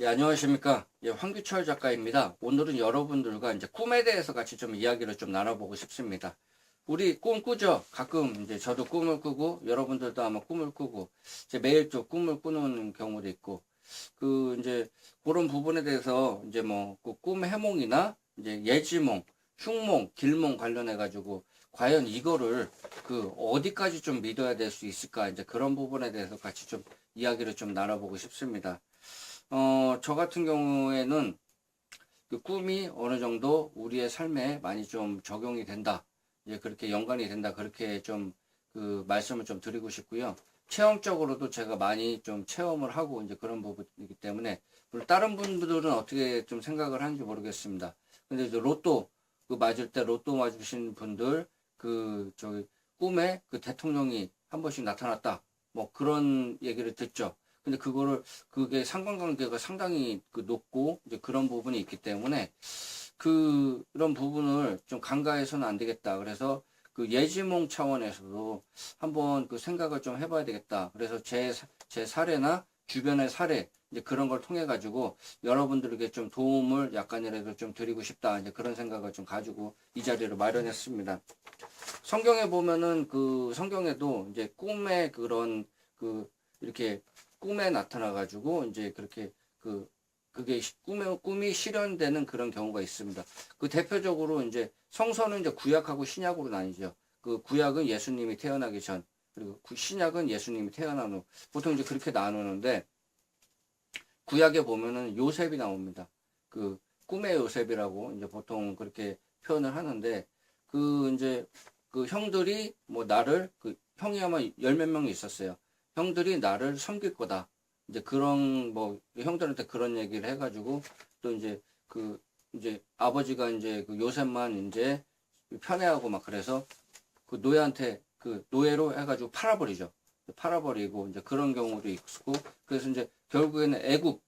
예, 안녕하십니까. 예, 황규철 작가입니다. 오늘은 여러분들과 이제 꿈에 대해서 같이 좀 이야기를 좀 나눠보고 싶습니다. 우리 꿈 꾸죠? 가끔 이제 저도 꿈을 꾸고 여러분들도 아마 꿈을 꾸고 이제 매일 좀 꿈을 꾸는 경우도 있고 그 이제 그런 부분에 대해서 이제 뭐 그 꿈 해몽이나 이제 예지몽, 흉몽, 길몽 관련해 가지고 과연 이거를 그 어디까지 좀 믿어야 될 수 있을까 이제 그런 부분에 대해서 같이 좀 이야기를 좀 나눠보고 싶습니다. 어, 저 같은 경우에는 그 꿈이 어느 정도 우리의 삶에 많이 좀 적용이 된다. 이제 그렇게 연관이 된다. 그렇게 좀 그 말씀을 좀 드리고 싶고요. 체험적으로도 제가 많이 좀 체험을 하고 이제 그런 부분이기 때문에 물론 다른 분들은 어떻게 좀 생각을 하는지 모르겠습니다. 근데 이제 로또 그 맞을 때 로또 맞으신 분들 그 저기 꿈에 그 대통령이 한 번씩 나타났다. 뭐 그런 얘기를 듣죠. 근데 그거를 그게 상관관계가 상당히 그 높고 이제 그런 부분이 있기 때문에 그런 부분을 좀 간과해서는 안 되겠다. 그래서 그 예지몽 차원에서도 한번 그 생각을 좀 해봐야 되겠다. 그래서 제, 제 사례나 주변의 사례, 이제 그런 걸 통해 가지고 여러분들에게 좀 도움을 약간이라도 좀 드리고 싶다. 이제 그런 생각을 좀 가지고 이 자리를 마련했습니다. 성경에 보면은 그 성경에도 이제 꿈의 그런 그 이렇게 꿈에 나타나 가지고 이제 그렇게 그 그게 시- 꿈에 꿈이 실현되는 그런 경우가 있습니다. 그 대표적으로 이제 성서는 이제 구약하고 신약으로 나뉘죠. 그 구약은 예수님이 태어나기 전 그리고 구- 신약은 예수님이 태어난 후 보통 이제 그렇게 나누는데 구약에 보면은 요셉이 나옵니다. 그 꿈의 요셉이라고 이제 보통 그렇게 표현을 하는데 그 이제 그 형들이 뭐 나를 그 형이 아마 열 몇 명이 있었어요. 형들이 나를 섬길 거다. 이제 그런 뭐 형들한테 그런 얘기를 해가지고 또 이제 그 이제 아버지가 이제 그 요셉만 이제 편애하고 막 그래서 그 노예한테 그 노예로 해가지고 팔아버리죠. 팔아버리고 이제 그런 경우도 있고 그래서 이제 결국에는 애굽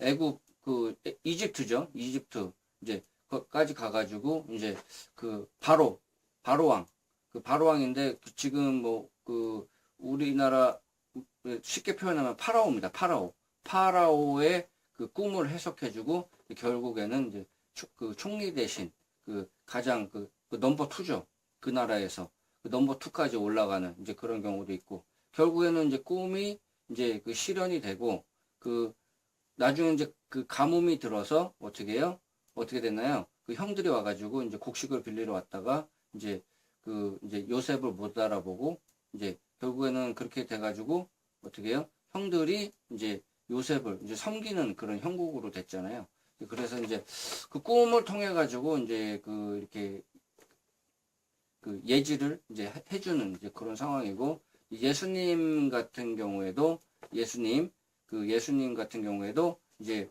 애굽 그 에- 이집트죠. 이집트 이제 거기까지 가가지고 이제 그 바로 바로왕 그 바로왕인데 그 지금 뭐 그 우리나라 쉽게 표현하면 파라오입니다. 파라오. 파라오의 그 꿈을 해석해주고 결국에는 이제 추- 그 총리 대신 그 가장 그, 그 넘버 투죠. 그 나라에서 그 넘버 투까지 올라가는 이제 그런 경우도 있고 결국에는 이제 꿈이 이제 그 실현이 되고 그 나중에 이제 그 가뭄이 들어서 어떻게 해요? 어떻게 됐나요? 그 형들이 와가지고 이제 곡식을 빌리러 왔다가 이제 그 이제 요셉을 못 알아보고 이제 결국에는 그렇게 돼가지고 어떻게 해요? 형들이 이제 요셉을 이제 섬기는 그런 형국으로 됐잖아요. 그래서 이제 그 꿈을 통해 가지고 이제 그 이렇게 그 예지를 이제 해- 해주는 이제 그런 상황이고 예수님 같은 경우에도 예수님 그 예수님 같은 경우에도 이제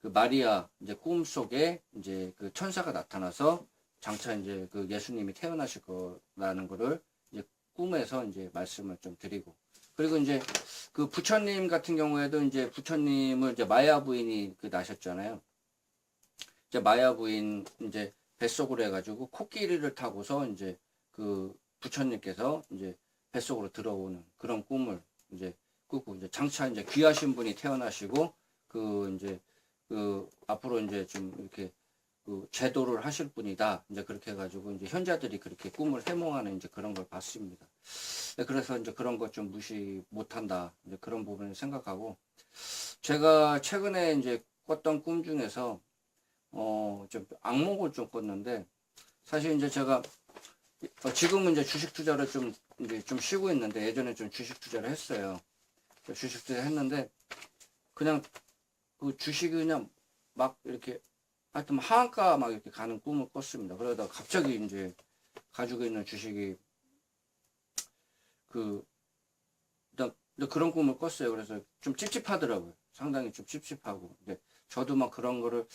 그 마리아 이제 꿈 속에 이제 그 천사가 나타나서 장차 이제 그 예수님이 태어나실 거라는 거를 이제 꿈에서 이제 말씀을 좀 드리고 그리고 이제 그 부처님 같은 경우에도 이제 부처님을 이제 마야 부인이 그 나셨잖아요. 이제 마야 부인 이제 뱃속으로 해가지고 코끼리를 타고서 이제 그 부처님께서 이제 뱃속으로 들어오는 그런 꿈을 이제 꾸고 이제 장차 이제 귀하신 분이 태어나시고 그 이제 그 앞으로 이제 좀 이렇게 그 제도를 하실 분이다. 이제 그렇게 해가지고 이제 현자들이 그렇게 꿈을 해몽하는 이제 그런 걸 봤습니다. 네, 그래서 이제 그런 것 좀 무시 못한다. 이제 그런 부분을 생각하고 제가 최근에 이제 꿨던 꿈 중에서 어 좀 악몽을 좀 꿨는데 사실 이제 제가 어, 지금은 이제 주식 투자를 좀 이제 좀 쉬고 있는데 예전에 좀 주식 투자를 했어요. 주식 투자 했는데 그냥 그 주식이 그냥 막 이렇게 하여튼 하한가 막 이렇게 가는 꿈을 꿨습니다. 그러다가 갑자기 이제 가지고 있는 주식이 그 일단 그런 꿈을 꿨어요. 그래서 좀 찝찝하더라고요. 상당히 좀 찝찝하고. 근데 저도 막 그런 거를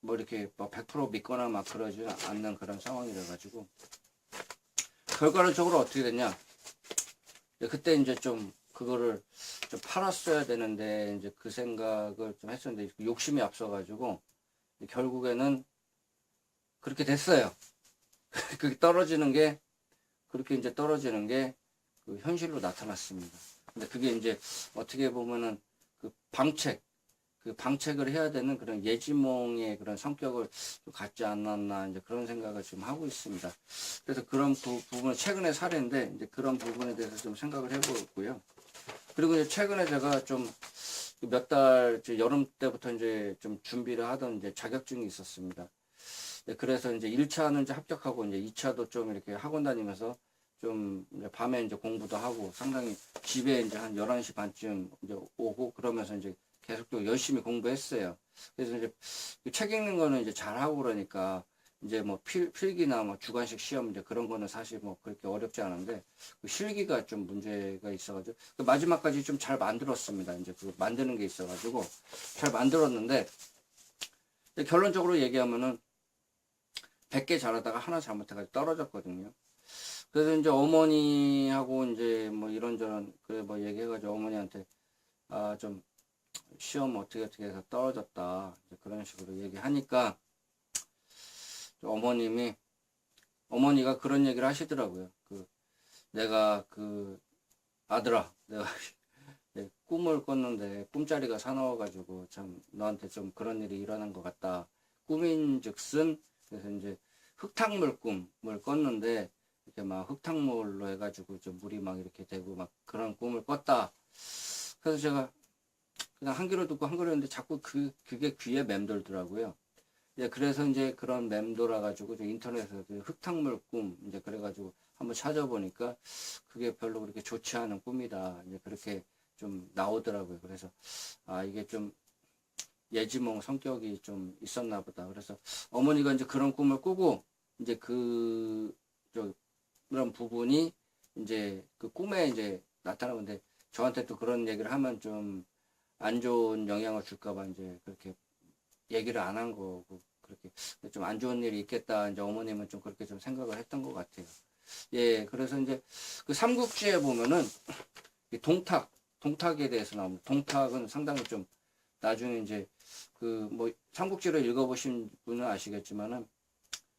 뭐 이렇게 뭐 100% 믿거나 막 그러지 않는 그런 상황이라 가지고 결과적으로 어떻게 됐냐? 그때 이제 좀 그거를 좀 팔았어야 되는데 이제 그 생각을 좀 했었는데 욕심이 앞서가지고 결국에는 그렇게 됐어요. 그게 떨어지는 게 그렇게 이제 떨어지는 게 그 현실로 나타났습니다. 근데 그게 이제 어떻게 보면은 그 방책 그 방책을 해야 되는 그런 예지몽의 그런 성격을 좀 갖지 않았나 이제 그런 생각을 지금 하고 있습니다. 그래서 그런 부, 부분은 최근의 사례인데 이제 그런 부분에 대해서 좀 생각을 해보고요. 그리고 이제 최근에 제가 좀 몇 달 여름 때부터 이제 좀 준비를 하던 이제 자격증이 있었습니다. 네, 그래서 이제 1차는 이제 합격하고 이제 2차도 좀 이렇게 학원 다니면서 좀 이제 밤에 이제 공부도 하고 상당히 집에 이제 한 11시 반쯤 이제 오고 그러면서 이제 계속 또 열심히 공부했어요. 그래서 이제 그책 읽는 거는 이제 잘하고 그러니까 이제 뭐 필, 필기나 뭐 주관식 시험 이제 그런 거는 사실 뭐 그렇게 어렵지 않은데 그 실기가 좀 문제가 있어가지고 그 마지막까지 좀 잘 만들었습니다. 이제 그 만드는 게 있어가지고 잘 만들었는데 결론적으로 얘기하면은 100개 잘하다가 하나 잘못해가지고 떨어졌거든요. 그래서 이제 어머니하고 이제 뭐 이런저런 그래 뭐 얘기해가지고 어머니한테 아 좀 시험 어떻게 어떻게 해서 떨어졌다 그런 식으로 얘기하니까 좀 어머님이 어머니가 그런 얘기를 하시더라고요. 그 내가 그 아들아 내가 내 꿈을 꿨는데 꿈자리가 사나워가지고 참 너한테 좀 그런 일이 일어난 것 같다. 꿈인즉슨 그래서 이제 흙탕물 꿈을 꿨는데 이렇게 막 흙탕물로 해가지고 좀 물이 막 이렇게 되고 막 그런 꿈을 꿨다. 그래서 제가 그냥 한 귀로 듣고 한 귀로 했는데 자꾸 그 그게 귀에 맴돌더라고요. 예, 그래서 이제 그런 맴돌아 가지고 저 인터넷에서 그 흙탕물 꿈 이제 그래 가지고 한번 찾아보니까 그게 별로 그렇게 좋지 않은 꿈이다. 이제 그렇게 좀 나오더라고요. 그래서 아 이게 좀 예지몽 성격이 좀 있었나 보다. 그래서 어머니가 이제 그런 꿈을 꾸고 이제 그, 저, 그런 부분이 이제 그 꿈에 이제 나타나는데 저한테 또 그런 얘기를 하면 좀 안 좋은 영향을 줄까봐 이제 그렇게 얘기를 안 한 거고 그렇게 좀 안 좋은 일이 있겠다. 이제 어머님은 좀 그렇게 좀 생각을 했던 것 같아요. 예, 그래서 이제 그 삼국지에 보면은 이 동탁, 동탁에 대해서 나옵니다. 동탁은 상당히 좀 나중에 이제 그 뭐 삼국지를 읽어보신 분은 아시겠지만은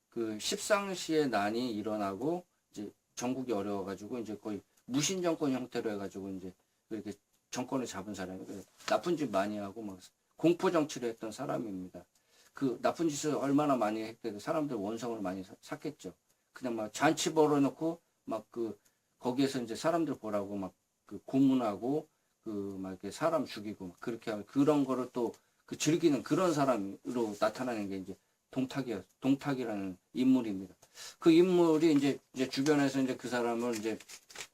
그 십상시의 난이 일어나고 이제 전국이 어려워가지고 이제 거의 무신 정권 형태로 해가지고 이제 그렇게 정권을 잡은 사람이 그 나쁜 짓 많이 하고 막 공포 정치를 했던 사람입니다. 그 나쁜 짓을 얼마나 많이 했대도 사람들 원성을 많이 사- 샀겠죠. 그냥 막 잔치 벌어놓고 막 그 거기에서 이제 사람들 보라고 막 그 고문하고 그 막 이렇게 사람 죽이고 막 그렇게 하고 그런 거를 또 그 즐기는 그런 사람으로 나타나는 게 이제 동탁이요. 동탁이라는 인물입니다. 그 인물이 이제 이제 주변에서 이제 그 사람을 이제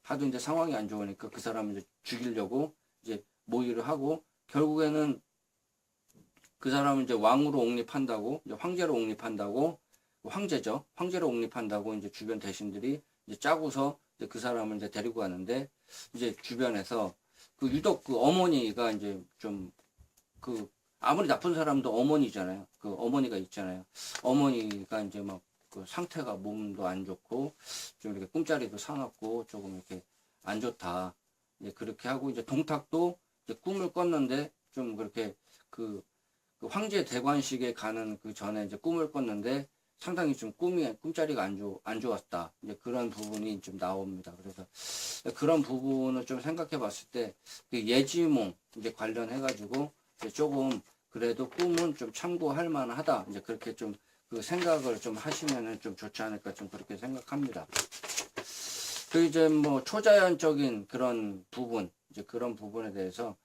하도 이제 상황이 안 좋으니까 그 사람을 이제 죽이려고 이제 모의를 하고 결국에는 그 사람을 이제 왕으로 옹립한다고 이제 황제로 옹립한다고 황제죠. 황제로 옹립한다고 이제 주변 대신들이 이제 짜고서 이제 그 사람을 이제 데리고 가는데 이제 주변에서 그 유독 그 어머니가 이제 좀 그 아무리 나쁜 사람도 어머니잖아요. 그 어머니가 있잖아요. 어머니가 이제 막 그 상태가 몸도 안 좋고 좀 이렇게 꿈자리도 사납고 조금 이렇게 안 좋다. 이제 그렇게 하고 이제 동탁도 이제 꿈을 꿨는데 좀 그렇게 그, 그 황제 대관식에 가는 그 전에 이제 꿈을 꿨는데 상당히 좀 꿈이 꿈자리가 안, 좋, 안 좋았다. 이제 그런 부분이 좀 나옵니다. 그래서 그런 부분을 좀 생각해 봤을 때 그 예지몽 이제 관련해 가지고 이제 조금 그래도 꿈은 좀 참고할 만하다. 이제 그렇게 좀 그 생각을 좀 하시면은 좀 좋지 않을까 좀 그렇게 생각합니다. 그 이제 뭐 초자연적인 그런 부분 이제 그런 부분에 대해서 예,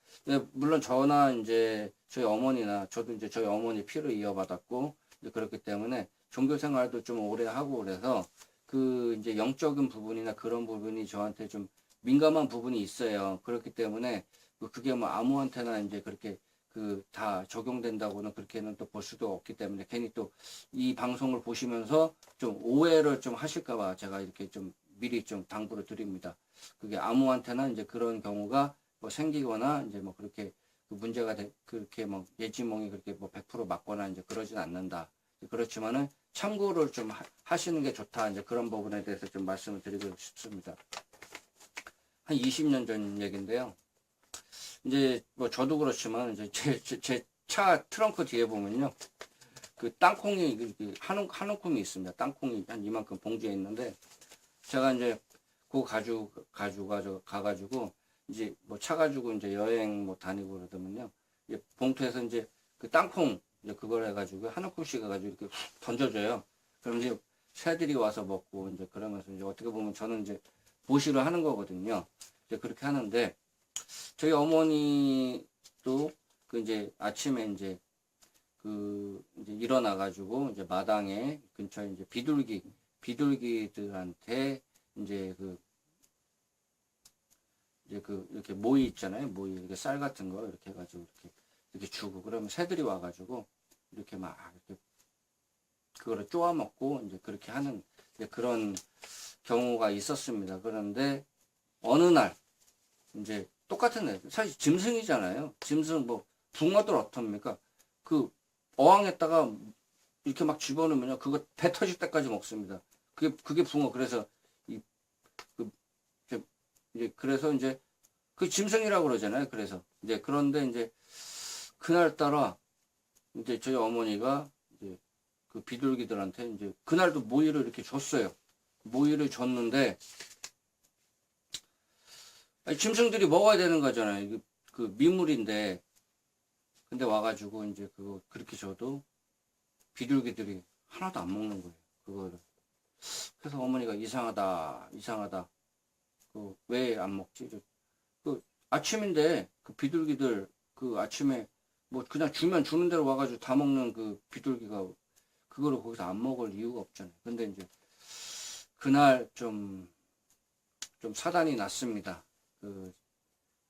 물론 저나 이제 저희 어머니나 저도 이제 저희 어머니 피를 이어받았고 그렇기 때문에 종교 생활도 좀 오래 하고 그래서 그 이제 영적인 부분이나 그런 부분이 저한테 좀 민감한 부분이 있어요. 그렇기 때문에 그 그게 뭐 아무한테나 이제 그렇게 그 다 적용된다고는 그렇게는 또 볼 수도 없기 때문에 괜히 또 이 방송을 보시면서 좀 오해를 좀 하실까봐 제가 이렇게 좀 미리 좀 당부를 드립니다. 그게 아무한테나 이제 그런 경우가 뭐 생기거나 이제 뭐 그렇게 그 문제가 돼, 그렇게 뭐 예지몽이 그렇게 뭐 100% 맞거나 이제 그러진 않는다. 그렇지만은 참고를 좀 하- 하시는 게 좋다. 이제 그런 부분에 대해서 좀 말씀을 드리고 싶습니다. 한 20년 전 얘기인데요. 이제 뭐 저도 그렇지만 이제 제차 트렁크 뒤에 보면요. 그 땅콩이 이렇게 한우 한우콩이 있습니다. 땅콩이 한 이만큼 봉지에 있는데 제가 이제 그거 가지고 가지고 가가지고 이제 뭐 차 가지고 이제 여행 뭐 다니고 봉 봉투에서 이제 그 땅콩 이제 그걸 해가지고 한 움큼씩 해가지고 이렇게 훅 던져줘요. 그럼 이제 새들이 와서 먹고 이제 그러면서 이제 어떻게 보면 저는 이제 보시를 하는 거거든요. 이제 그렇게 하는데 저희 어머니도 그 이제 아침에 이제 그 이제 일어나 가지고 이제 마당에 근처에 이제 비둘기 비둘기들한테 이제 그 이제 그 이렇게 모이 있잖아요 모이 이렇게 쌀 같은 거 이렇게 해가지고 이렇게 이렇게 주고 그러면 새들이 와가지고 이렇게 막 이렇게 그거를 쪼아 먹고 이제 그렇게 하는 이제 그런 경우가 있었습니다. 그런데 어느 날 이제 똑같은 애 사실 짐승이잖아요. 짐승 뭐 붕어들 어떻습니까? 그 어항에다가 이렇게 막 집어넣으면요 그거 배 터질 때까지 먹습니다. 그게 그게 붕어 그래서 이 그 이제 그래서 이제 그 짐승이라고 그러잖아요. 그래서 이제 그런데 이제 그날 따라 이제 저희 어머니가 이제 그 비둘기들한테 이제 그날도 모이를 이렇게 줬어요. 모이를 줬는데 아니, 짐승들이 먹어야 되는 거잖아요. 그 미물인데 근데 와가지고 이제 그거 그렇게 줘도 비둘기들이 하나도 안 먹는 거예요. 그거를. 그래서 어머니가 이상하다, 이상하다. 그 왜 안 먹지? 저- 그 아침인데 그 비둘기들 그 아침에 뭐 그냥 주면 주는 대로 와가지고 다 먹는 그 비둘기가 그거를 거기서 안 먹을 이유가 없잖아요. 근데 이제 그날 좀, 좀 사단이 났습니다. 그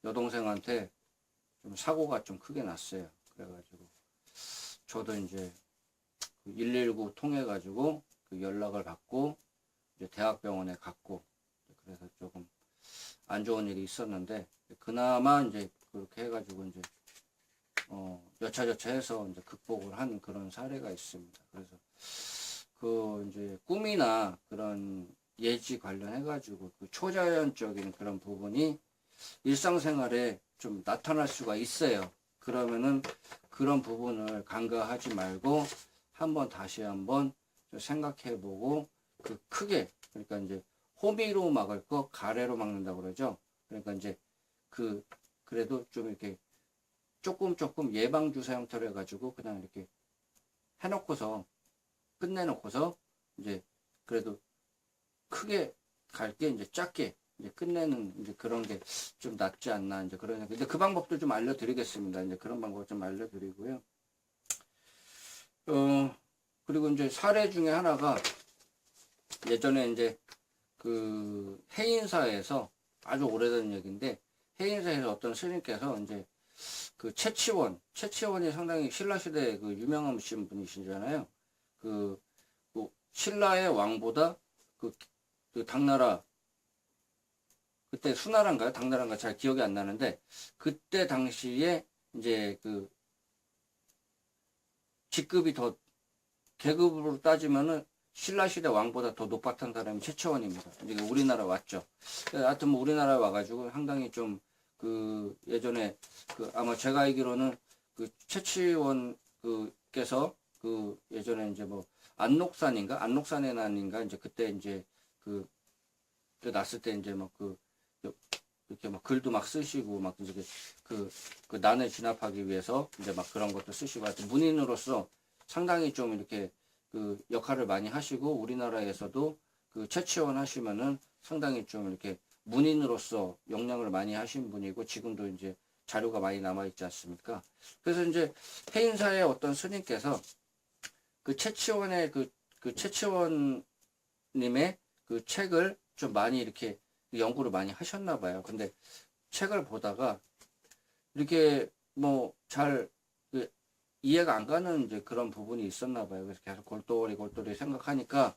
여동생한테 좀 사고가 좀 크게 났어요. 그래가지고 저도 이제 그119 통해가지고 그 연락을 받고 이제 대학병원에 갔고 그래서 조금 안 좋은 일이 있었는데 그나마 이제 그렇게 해가지고 이제 어 여차저차 해서 이제 극복을 한 그런 사례가 있습니다. 그래서 그 이제 꿈이나 그런 예지 관련해 가지고 그 초자연적인 그런 부분이 일상생활에 좀 나타날 수가 있어요. 그러면은 그런 부분을 간과하지 말고 한번 다시 한번 생각해 보고 그 크게 그러니까 이제 호미로 막을 거 가래로 막는다고 그러죠. 그러니까 이제 그 그래도 좀 이렇게 조금 조금 예방 주사 형태로 해가지고 그냥 이렇게 해놓고서 끝내놓고서 이제 그래도 크게 갈 게 이제 작게 이제 끝내는 이제 그런 게 좀 낫지 않나 이제 그런 근데 그 방법도 좀 알려드리겠습니다. 이제 그런 방법 좀 알려드리고요. 어 그리고 이제 사례 중에 하나가 예전에 이제 그 해인사에서 아주 오래된 얘기인데 해인사에서 어떤 스님께서 이제 그 채치원, 채치원이 상당히 신라 시대에 그 유명하신 분이시잖아요. 그, 그 신라의 왕보다 그, 그 당나라 그때 수나라인가요? 당나라인가 잘 기억이 안 나는데 그때 당시에 이제 그 직급이 더 계급으로 따지면은 신라 시대 왕보다 더 높았던 사람이 최채원입니다. 이게 우리나라 왔죠. 하여튼 뭐 우리나라 와가지고 상당히 좀 그 예전에 그 아마 제가 알기로는 그 최치원 그께서 그 예전에 이제 뭐 안록산인가 안록산의 난인가 이제 그때 이제 그, 그 났을 때 이제 막 그 이렇게 막 글도 막 쓰시고 막 이제 그, 그 난을 진압하기 위해서 이제 막 그런 것도 쓰시고 하여튼 문인으로서 상당히 좀 이렇게 그 역할을 많이 하시고 우리나라에서도 그 채치원 하시면은 상당히 좀 이렇게 문인으로서 역량을 많이 하신 분이고 지금도 이제 자료가 많이 남아 있지 않습니까? 그래서 이제 해인사의 어떤 스님께서 그 채치원의 그, 그 채치원님의 그 책을 좀 많이 이렇게 연구를 많이 하셨나 봐요. 근데 책을 보다가 이렇게 뭐잘 그 이해가 안 가는 이제 그런 부분이 있었나 봐요. 그래서 계속 골똘히 골똘히 생각하니까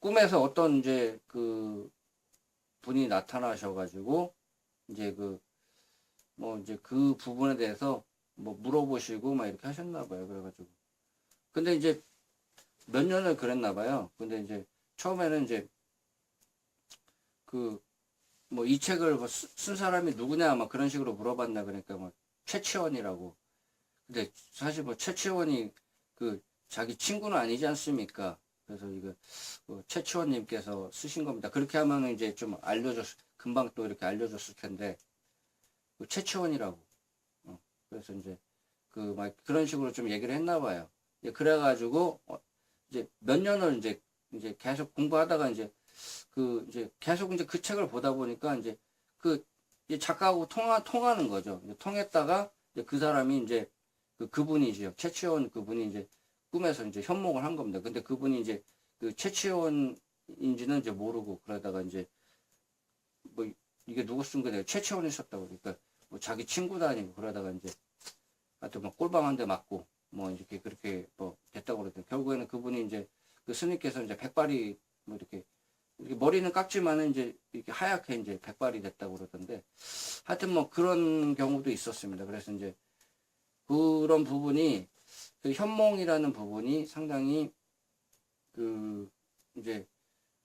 꿈에서 어떤 이제 그 분이 나타나셔가지고 이제 그 뭐 이제 그 부분에 대해서 뭐 물어보시고 막 이렇게 하셨나 봐요. 그래가지고 근데 이제 몇 년을 그랬나 봐요. 근데 이제 처음에는 이제 그 뭐 이 책을 뭐 쓰- 쓴 사람이 누구냐 막 그런 식으로 물어봤나 그러니까 뭐 최치원이라고. 근데 사실 뭐 최치원이 그 자기 친구는 아니지 않습니까? 그래서 이거 그 최치원님께서 쓰신 겁니다. 그렇게 하면은 이제 좀 알려줬, 금방 또 이렇게 알려줬을 텐데 그 최치원이라고. 어, 그래서 이제 그 막 그런 식으로 좀 얘기를 했나 봐요. 예, 그래가지고 어, 이제 몇 년을 이제 이제 계속 공부하다가 이제 그 이제 계속 이제 그 책을 보다 보니까 이제 그 작가하고 통화 통하는 거죠. 통했다가 그 사람이 이제 그 그분이죠. 최치원 그분이 이제 꿈에서 이제 현목을 한 겁니다. 근데 그분이 이제 그 최치원인지는 이제 모르고 그러다가 이제 뭐 이게 누구 쓴 거냐 최치원이 썼다고 그러니까 뭐 자기 친구도 아니고 그러다가 이제 하여튼 뭐 꼴방 한 대 맞고 뭐 이렇게 그렇게 뭐 됐다고 그러더니 결국에는 그분이 이제 그 스님께서 이제 백발이 뭐 이렇게 이렇게 머리는 깎지만은 이제 이렇게 하얗게 이제 백발이 됐다고 그러던데 하여튼 뭐 그런 경우도 있었습니다. 그래서 이제 그런 부분이 그 현몽이라는 부분이 상당히 그 이제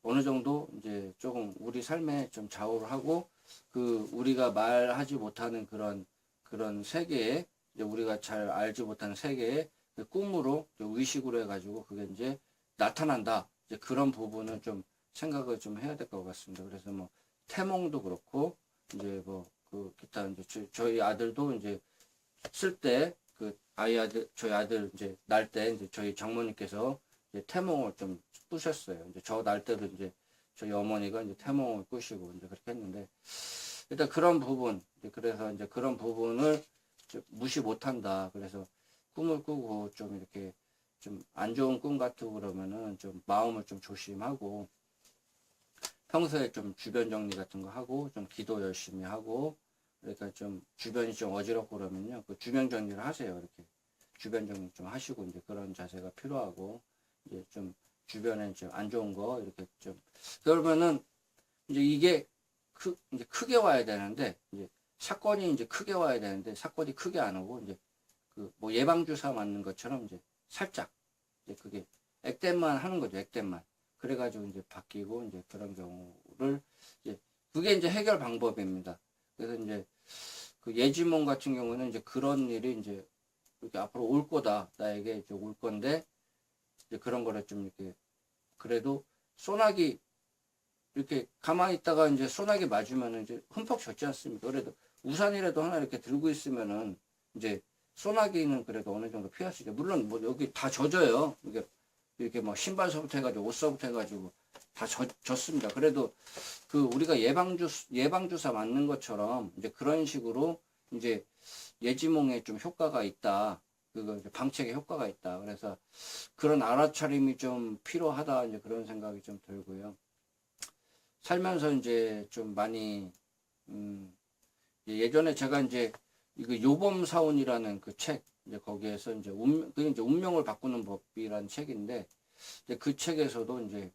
어느 정도 이제 조금 우리 삶에 좀 좌우를 하고 그 우리가 말하지 못하는 그런 그런 세계에 이제 우리가 잘 알지 못하는 세계에 그 꿈으로 의식으로 해가지고 그게 이제 나타난다. 이제 그런 부분을 좀 생각을 좀 해야 될 것 같습니다. 그래서 뭐 태몽도 그렇고 이제 뭐 그 기타 이제 저, 저희 아들도 이제 쓸 때 그 아이 아들 저희 아들 이제 날 때 이제 저희 장모님께서 이제 태몽을 좀 꾸셨어요. 이제 저 날 때도 이제 저희 어머니가 이제 태몽을 꾸시고 이제 그렇게 했는데 일단 그런 부분 이제 그래서 이제 그런 부분을 좀 무시 못한다. 그래서 꿈을 꾸고 좀 이렇게 좀 안 좋은 꿈 같고 그러면은 좀 마음을 좀 조심하고 평소에 좀 주변 정리 같은 거 하고 좀 기도 열심히 하고 그러니까 좀 주변이 좀 어지럽고 그러면요. 그 주변 정리를 하세요. 이렇게 주변 정리 좀 하시고 이제 그런 자세가 필요하고 이제 좀 주변에 좀 안 좋은 거 이렇게 좀 그러면은 이제 이게 크 이제 크게 와야 되는데 이제 사건이 이제 크게 와야 되는데 사건이 크게 안 오고 이제 그 뭐 예방 주사 맞는 것처럼 이제 살짝 이제 그게 액땜만 하는 거죠. 액땜만. 그래 가지고 이제 바뀌고 이제 그런 경우를 이제 그게 이제 해결 방법입니다. 그래서 이제 그 예지몽 같은 경우는 이제 그런 일이 이제 이렇게 앞으로 올 거다 나에게 이제 올 건데 이제 그런 거를 좀 이렇게 그래도 소나기 이렇게 가만히 있다가 이제 소나기 맞으면은 이제 흠뻑 젖지 않습니까? 그래도 우산이라도 하나 이렇게 들고 있으면은 이제 소나기는 그래도 어느 정도 피할 수 있게 물론 뭐 여기 다 젖어요. 이게 이렇게 뭐 신발서부터 해가지고 옷서부터 해가지고 다 젖, 젖습니다. 그래도 그 우리가 예방주 예방주사 맞는 것처럼 이제 그런 식으로 이제 예지몽에 좀 효과가 있다. 그거 이제 방책에 효과가 있다. 그래서 그런 알아차림이 좀 필요하다. 이제 그런 생각이 좀 들고요. 살면서 이제 좀 많이 음 예전에 제가 이제 이거 요범 사원이라는 그 책 이제 거기에서 이제 운, 그 이제 운명을 바꾸는 법이라는 책인데 이제 그 책에서도 이제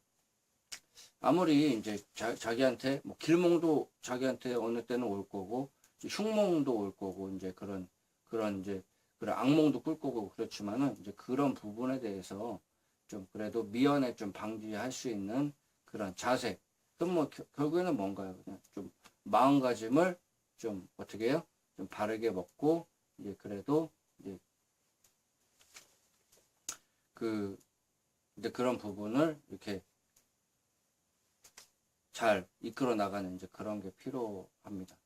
아무리 이제 자, 자기한테 뭐 길몽도 자기한테 어느 때는 올 거고 흉몽도 올 거고 이제 그런 그런 이제 그런 악몽도 꿀 거고 그렇지만은 이제 그런 부분에 대해서 좀 그래도 미연에 좀 방지할 수 있는 그런 자세 그럼 뭐 겨- 결국에는 뭔가요? 그냥 좀 마음가짐을 좀 어떻게 해요? 좀 바르게 먹고 이제 그래도 이제 그 이제 그런 부분을 이렇게 잘 이끌어 나가는 이제 그런 게 필요합니다.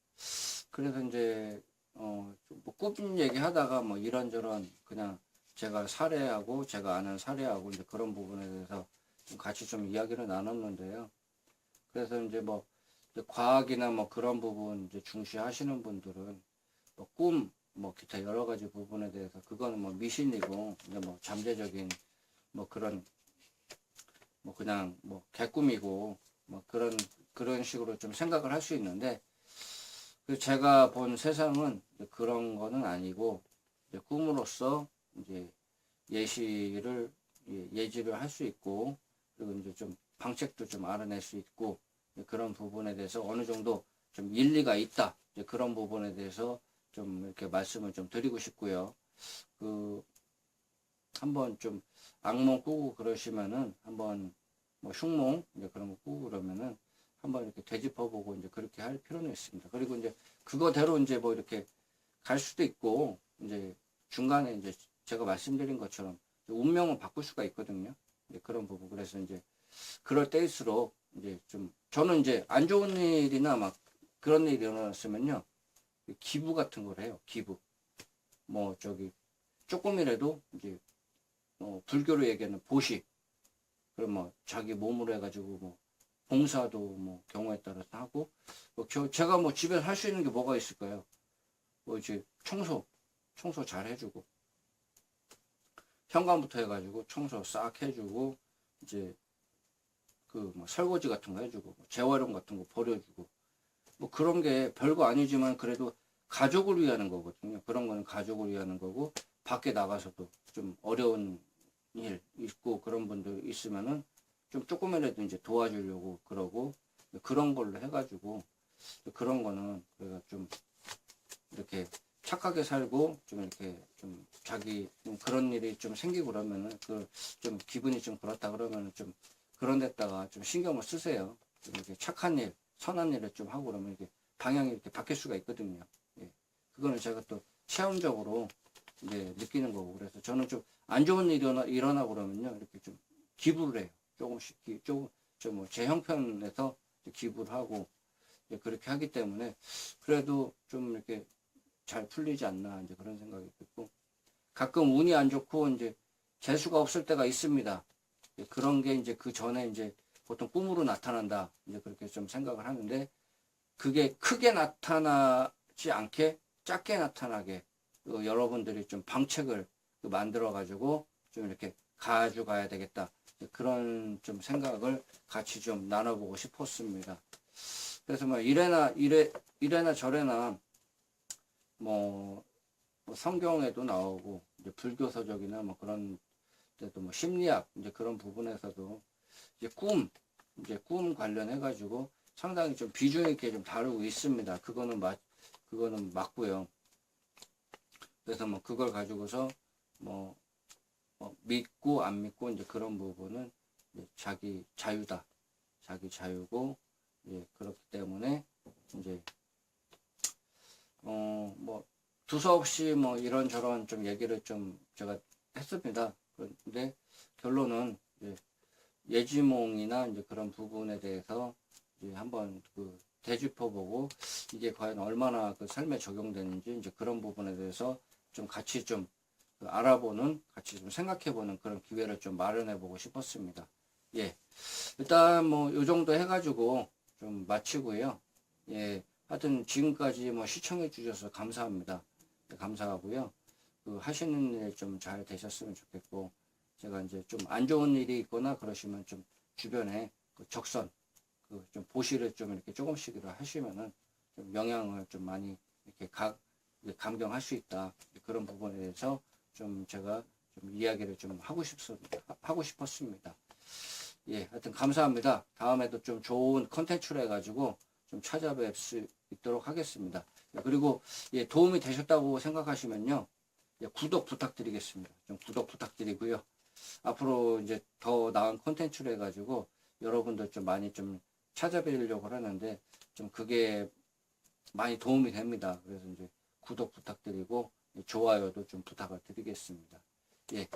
그래서 이제 어 뭐 꾸준 얘기하다가 뭐 이런저런 그냥 제가 사례하고 제가 아는 사례하고 이제 그런 부분에 대해서 좀 같이 좀 이야기를 나눴는데요. 그래서 이제 뭐 이제 과학이나 뭐 그런 부분 이제 중시하시는 분들은 뭐 꿈, 뭐 기타 여러 가지 부분에 대해서 그거는 뭐 미신이고 이제 뭐 잠재적인 뭐 그런 뭐 그냥 뭐 개꿈이고 뭐 그런 그런 식으로 좀 생각을 할 수 있는데 그 제가 본 세상은 그런 거는 아니고 이제 꿈으로써 이제 예시를 예, 예지를 할 수 있고 그리고 이제 좀 방책도 좀 알아낼 수 있고 그런 부분에 대해서 어느 정도 좀 일리가 있다 그런 부분에 대해서 좀 이렇게 말씀을 좀 드리고 싶고요. 그 한번 좀 악몽 꾸고 그러시면은 한번 뭐 흉몽 이제 그런 거 꾸고 그러면은 한번 이렇게 되짚어보고 이제 그렇게 할 필요는 있습니다. 그리고 이제 그거대로 이제 뭐 이렇게 갈 수도 있고 이제 중간에 이제 제가 말씀드린 것처럼 운명을 바꿀 수가 있거든요. 이제 그런 부분 그래서 이제 그럴 때일수록 이제 좀 저는 이제 안 좋은 일이나 막 그런 일이 일어났으면요 기부 같은 걸 해요. 기부 뭐 저기 조금이라도 이제 어, 불교로 얘기하는 보시 그럼 뭐 자기 몸으로 해가지고 뭐 봉사도 뭐 경우에 따라서 하고 뭐 저- 제가 뭐 집에서 할 수 있는 게 뭐가 있을까요? 뭐 이제 청소 청소 잘 해주고 현관부터 해가지고 청소 싹 해주고 이제 그 뭐 설거지 같은 거 해주고 뭐 재활용 같은 거 버려주고 뭐 그런 게 별거 아니지만 그래도 가족을 위하는 거거든요. 그런 거는 가족을 위하는 거고 밖에 나가서도 좀 어려운 일 있고 그런 분들 있으면은 좀 조금이라도 이제 도와주려고 그러고 그런 걸로 해가지고 그런 거는 우리가 좀 이렇게 착하게 살고 좀 이렇게 좀 자기 좀 그런 일이 좀 생기고 그러면은 그 좀 기분이 좀 그렇다 그러면은 좀 그런 데다가 좀 신경을 쓰세요. 좀 이렇게 착한 일, 선한 일을 좀 하고 그러면 이렇게 방향이 이렇게 바뀔 수가 있거든요. 예. 그거는 제가 또 체험적으로 이제 느끼는 거고 그래서 저는 좀 안 좋은 일이 일어나, 일어나 그러면요 이렇게 좀 기부를 해요. 조금씩 기, 조금 좀뭐 제 형편에서 기부를 하고 그렇게 하기 때문에 그래도 좀 이렇게 잘 풀리지 않나 이제 그런 생각이 들고 가끔 운이 안 좋고 이제 재수가 없을 때가 있습니다. 예, 그런 게 이제 그 전에 이제 보통 꿈으로 나타난다 이제 그렇게 좀 생각을 하는데 그게 크게 나타나지 않게 작게 나타나게 어, 여러분들이 좀 방책을 만들어 가지고 좀 이렇게 가져가야 되겠다 그런 좀 생각을 같이 좀 나눠보고 싶었습니다. 그래서 뭐 이래나 이래 이래나 저래나 뭐, 뭐 성경에도 나오고 이제 불교 서적이나 뭐 그런 데도 뭐 심리학 이제 그런 부분에서도 이제 꿈 이제 꿈 관련해 가지고 상당히 좀 비중 있게 좀 다루고 있습니다. 그거는 맞 그거는 맞고요. 그래서 뭐 그걸 가지고서 뭐, 뭐 믿고 안 믿고 이제 그런 부분은 이제 자기 자유다. 자기 자유고 예, 그렇기 때문에 이제 어 뭐 두서없이 뭐 이런저런 좀 얘기를 좀 제가 했습니다. 그런데 결론은 이제 예지몽이나 이제 그런 부분에 대해서 이제 한번 그 되짚어보고 이게 과연 얼마나 그 삶에 적용되는지 이제 그런 부분에 대해서 좀 같이 좀그 알아보는 같이 좀 생각해보는 그런 기회를 좀 마련해보고 싶었습니다. 예, 일단 뭐 요 정도 해가지고 좀 마치고요. 예, 하여튼 지금까지 뭐 시청해 주셔서 감사합니다. 네, 감사하고요. 그 하시는 일 좀 잘 되셨으면 좋겠고 제가 이제 좀 안 좋은 일이 있거나 그러시면 좀 주변에 그 적선 그 좀 보시를 좀 이렇게 조금씩이라도 하시면은 좀 영향을 좀 많이 이렇게 가, 감경할 수 있다 그런 부분에 대해서 좀 제가 좀 이야기를 좀 하고 싶습니다. 하고 싶었습니다. 예, 하여튼 감사합니다. 다음에도 좀 좋은 컨텐츠로 해가지고 좀 찾아뵐 수 있도록 하겠습니다. 예, 그리고 예, 도움이 되셨다고 생각하시면요. 예, 구독 부탁드리겠습니다. 좀 구독 부탁드리고요. 앞으로 이제 더 나은 컨텐츠로 해가지고 여러분들 좀 많이 좀 찾아뵈려고 하는데 좀 그게 많이 도움이 됩니다. 그래서 이제 구독 부탁드리고 좋아요도 좀 부탁을 드리겠습니다. 예.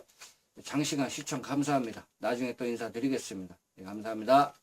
장시간 시청 감사합니다. 나중에 또 인사드리겠습니다. 예, 감사합니다.